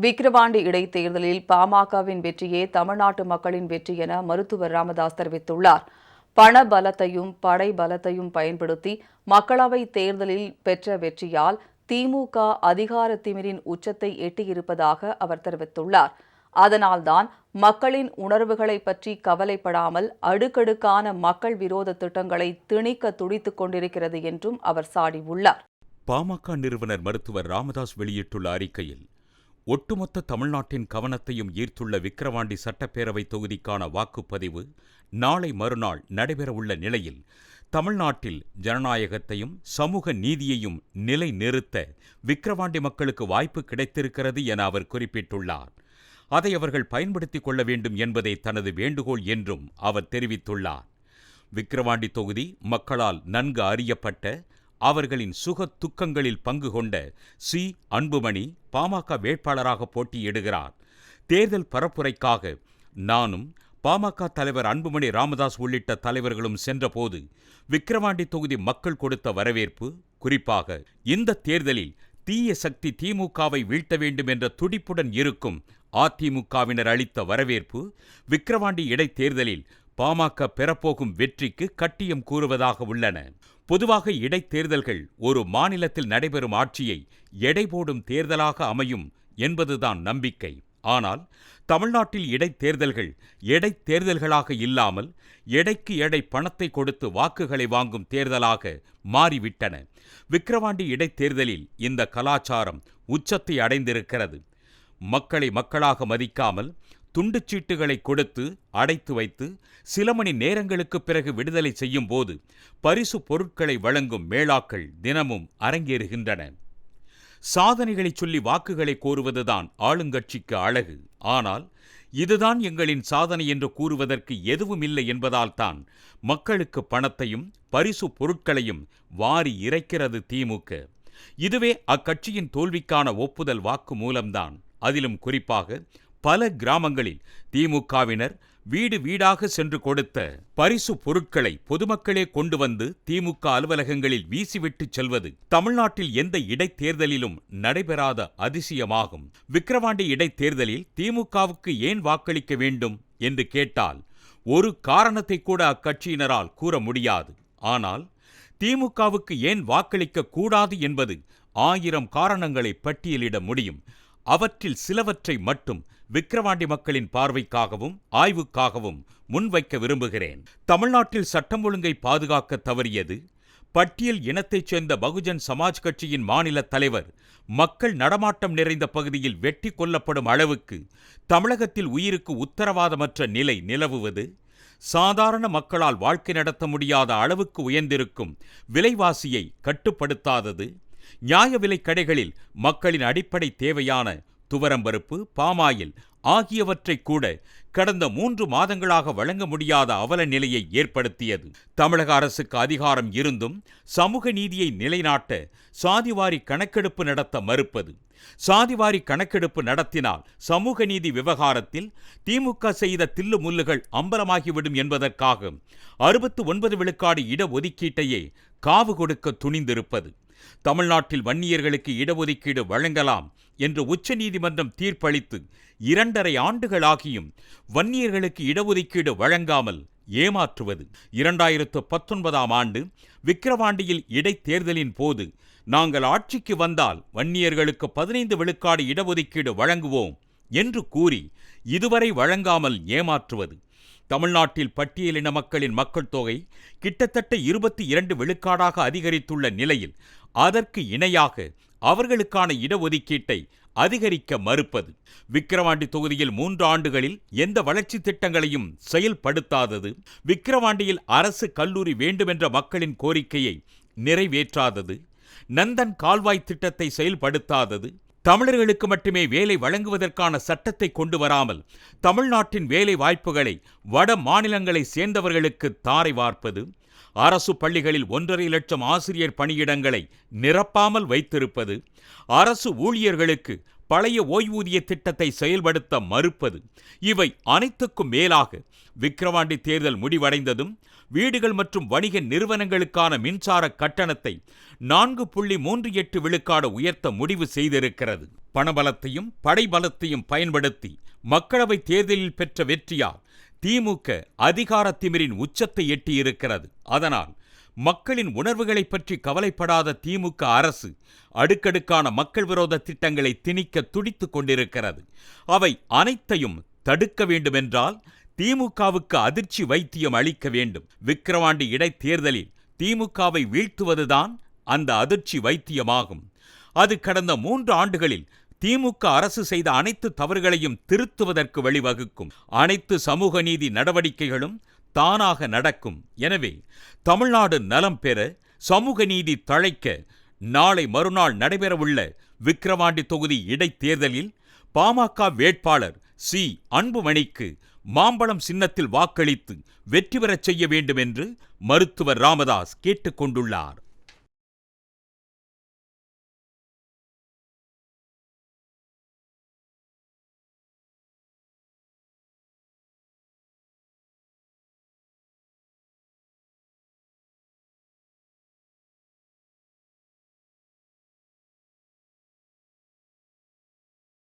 விக்கிரவாண்டி இடைத்தேர்தலில் பாமகவின் வெற்றியே தமிழ்நாட்டு மக்களின் வெற்றி என மருத்துவர் ராமதாஸ் தெரிவித்துள்ளார். பண பலத்தையும் படை பலத்தையும் பயன்படுத்தி மக்களவைத் தேர்தலில் பெற்ற வெற்றியால் திமுக அதிகார திமிரின் உச்சத்தை எட்டியிருப்பதாக அவர் தெரிவித்துள்ளார். அதனால்தான் மக்களின் உணர்வுகளை பற்றி கவலைப்படாமல் அடுக்கடுக்கான மக்கள் விரோத திட்டங்களை திணிக்க துடித்துக் கொண்டிருக்கிறது என்றும் அவர் சாடியுள்ளார். பாமக நிறுவனர் மருத்துவர் ராமதாஸ் வெளியிட்டுள்ள அறிக்கையில் ஒட்டுமொத்த தமிழ்நாட்டின் கவனத்தையும் ஈர்த்துள்ள விக்கிரவாண்டி சட்டப்பேரவை தொகுதிக்கான வாக்குப்பதிவு நாளை மறுநாள் நடைபெறவுள்ள நிலையில் தமிழ்நாட்டில் ஜனநாயகத்தையும் சமூக நீதியையும் நிலைநிறுத்த விக்கிரவாண்டி மக்களுக்கு வாய்ப்பு கிடைத்திருக்கிறது என அவர் குறிப்பிட்டுள்ளார். அதை அவர்கள் பயன்படுத்திக் கொள்ள வேண்டும் என்பதே தனது வேண்டுகோள் என்றும் அவர் தெரிவித்துள்ளார். விக்கிரவாண்டி தொகுதி மக்களால் நன்கு அறியப்பட்ட அவர்களின் சுக துக்கங்களில் பங்கு கொண்ட சி. அன்புமணி பாமக வேட்பாளராக போட்டியிடுகிறார். தேர்தல் பரப்புரைக்காக நானும் பாமக தலைவர் அன்புமணி ராமதாஸ் உள்ளிட்ட தலைவர்களும் சென்றபோது விக்கிரவாண்டி தொகுதி மக்கள் கொடுத்த வரவேற்பு குறிப்பாக இந்த தேர்தலில் தீய சக்தி திமுகவை வீழ்த்த வேண்டும் என்ற துடிப்புடன் இருக்கும் அதிமுகவினர் அளித்த வரவேற்பு விக்கிரவாண்டி இடைத்தேர்தலில் பாமக பெறப்போகும் வெற்றிக்கு கட்டியம் கூறுவதாக உள்ளன. பொதுவாக இடைத்தேர்தல்கள் ஒரு மாநிலத்தில் நடைபெறும் ஆட்சியை எடை போடும் தேர்தலாக அமையும் என்பதுதான் நம்பிக்கை. ஆனால் தமிழ்நாட்டில் இடைத்தேர்தல்கள் எடைத்தேர்தல்களாக இல்லாமல் எடைக்கு எடை பணத்தை கொடுத்து வாக்குகளை வாங்கும் தேர்தலாக மாறிவிட்டன. விக்கிரவாண்டி இடைத்தேர்தலில் இந்த கலாச்சாரம் உச்சத்தை அடைந்திருக்கிறது. மக்களை மக்களாக மதிக்காமல் துண்டுச்சீட்டுகளை கொடுத்து அடைத்து வைத்து சில மணி நேரங்களுக்குப் பிறகு விடுதலை செய்யும் போது பரிசு பொருட்களை வழங்கும் மேளாக்கள் தினமும் அரங்கேறுகின்றன. சாதனைகளைச் சொல்லி வாக்குகளை கோருவதுதான் ஆளுங்கட்சிக்கு அழகு. ஆனால் இதுதான் எங்களின் சாதனை என்று கூறுவதற்கு எதுவும் இல்லை என்பதால்தான் மக்களுக்கு பணத்தையும் பரிசு பொருட்களையும் வாரி இறைக்கிறது திமுக இதுவே அக்கட்சியின் தோல்விக்கான ஒப்புதல் வாக்கு மூலம்தான் அதிலும் குறிப்பாக பல கிராமங்களில் திமுகவினர் வீடு வீடாக சென்று கொடுத்த பரிசு பொருட்களை பொதுமக்களே கொண்டு வந்து திமுக அலுவலகங்களில் வீசிவிட்டு செல்வது தமிழ்நாட்டில் எந்த இடைத்தேர்தலிலும் நடைபெறாத அதிசயமாகும். விக்கிரவாண்டி இடைத்தேர்தலில் திமுகவுக்கு ஏன் வாக்களிக்க வேண்டும் என்று கேட்டால் ஒரு காரணத்தை கூட அக்கட்சியினரால் கூற முடியாது. ஆனால் திமுகவுக்கு ஏன் வாக்களிக்க கூடாது என்பது ஆயிரம் காரணங்களை பட்டியலிட முடியும். அவற்றில் சிலவற்றை மட்டும் விக்கிரவாண்டி மக்களின் பார்வைக்காகவும் ஆய்வுக்காகவும் முன்வைக்க விரும்புகிறேன். தமிழ்நாட்டில் சட்டம் ஒழுங்கை பாதுகாக்க தவறியது. பட்டியல் இனத்தைச் சேர்ந்த பகுஜன் சமாஜ் கட்சியின் மாநில தலைவர் மக்கள் நடமாட்டம் நிறைந்த பகுதியில் வெட்டி கொல்லப்படும் அளவுக்கு தமிழகத்தில் உயிருக்கு உத்தரவாதமற்ற நிலை நிலவுவது சாதாரண மக்களால் வாழ்க்கை நடத்த முடியாத அளவுக்கு உயர்ந்திருக்கும் விலைவாசியை கட்டுப்படுத்தாதது நியாய விலைக் கடைகளில் மக்களின் அடிப்படை தேவையான துவரம்பருப்பு பாமாயில் ஆகியவற்றை கூட கடந்த மூன்று மாதங்களாக வழங்க முடியாத அவல நிலையை ஏற்படுத்தியது. தமிழக அரசுக்கு அதிகாரம் இருந்தும் சமூக நீதியை நிலைநாட்ட சாதிவாரி கணக்கெடுப்பு நடத்த மறுப்பது. சாதிவாரி கணக்கெடுப்பு நடத்தினால் சமூக நீதி விவகாரத்தில் திமுக செய்த தில்லு முல்லுகள் அம்பலமாகிவிடும் என்பதற்காக அறுபத்து ஒன்பது விழுக்காடு இடஒதுக்கீட்டையே காவு கொடுக்க துணிந்திருப்பது. தமிழ்நாட்டில் வன்னியர்களுக்கு இடஒதுக்கீடு வழங்கலாம் என்று உச்சநீதிமன்றம் தீர்ப்பளித்து இரண்டரை ஆண்டுகளாகியும் வன்னியர்களுக்கு இடஒதுக்கீடு வழங்காமல் ஏமாற்றுவது. இரண்டாயிரத்து பத்தொன்பதாம் ஆண்டு விக்கிரவாண்டியில் இடைத்தேர்தலின் போது நாங்கள் ஆட்சிக்கு வந்தால் வன்னியர்களுக்கு பதினைந்து விழுக்காடு இடஒதுக்கீடு வழங்குவோம் என்று கூறி இதுவரை வழங்காமல் ஏமாற்றுவது. தமிழ்நாட்டில் பட்டியலின மக்களின் மக்கள் தொகை கிட்டத்தட்ட இருபத்தி இரண்டு விழுக்காடாக அதிகரித்துள்ள நிலையில் அதற்கு இணையாக அவர்களுக்கான இடஒதுக்கீட்டை அதிகரிக்க மறுப்பது. விக்கிரவாண்டி தொகுதியில் மூன்று ஆண்டுகளில் எந்த வளர்ச்சி திட்டங்களையும் செயல்படுத்தாதது விக்கிரவாண்டியில் அரசு கல்லூரி வேண்டுமென்ற மக்களின் கோரிக்கையை நிறைவேற்றாதது நந்தன் கால்வாய் திட்டத்தை செயல்படுத்தாதது தமிழர்களுக்கு மட்டுமே வேலை வழங்குவதற்கான சட்டத்தை கொண்டு வராமல் தமிழ்நாட்டின் வேலை வாய்ப்புகளை வட மாநிலங்களை சேர்ந்தவர்களுக்கு தாரை வார்ப்பது அரசு பள்ளிகளில் ஒன்றரை லட்சம் ஆசிரியர் பணியிடங்களை நிரப்பாமல் வைத்திருப்பது அரசு ஊழியர்களுக்கு பழைய ஓய்வூதிய திட்டத்தை செயல்படுத்த மறுப்பது இவை அனைத்துக்கும் மேலாக விக்கிரவாண்டி தேர்தல் முடிவடைந்ததும் வீடுகள் மற்றும் வணிக நிறுவனங்களுக்கான மின்சார கட்டணத்தை நான்கு புள்ளி மூன்று எட்டு விழுக்காடு உயர்த்த முடிவு செய்திருக்கிறது. பணபலத்தையும் படைபலத்தையும் பயன்படுத்தி மக்களவை தேர்தலில் பெற்ற வெற்றியால் திமுக அதிகார திமிரின் உச்சத்தை எட்டியிருக்கிறது. அதனால் மக்களின் உணர்வுகளைப் பற்றி கவலைப்படாத திமுக அரசு அடுக்கடுக்கான மக்கள் விரோத திட்டங்களை திணிக்க துடித்துக் கொண்டிருக்கிறது. அவை அனைத்தையும் தடுக்க வேண்டுமென்றால் திமுகவுக்கு அதிர்ச்சி வைத்தியம் அளிக்க வேண்டும். விக்கிரவாண்டி இடைத்தேர்தலில் திமுகவை வீழ்த்துவதுதான் அந்த அதிர்ச்சி வைத்தியமாகும். அது கடந்த மூன்று ஆண்டுகளில் திமுக அரசு செய்த அனைத்து தவறுகளையும் திருத்துவதற்கு வழிவகுக்கும். அனைத்து சமூக நீதி நடவடிக்கைகளும் தானாக நடக்கும். எனவே தமிழ்நாடு நலம் பெற சமூக நீதி தழைக்க நாளை மறுநாள் நடைபெறவுள்ள விக்கிரவாண்டி தொகுதி இடைத்தேர்தலில் பாமக வேட்பாளர் சி. அன்புமணிக்கு மாம்பழம் சின்னத்தில் வாக்களித்து வெற்றி பெறச் செய்ய வேண்டும் என்று மருத்துவர் ராமதாஸ் கேட்டுக்கொண்டுள்ளார்.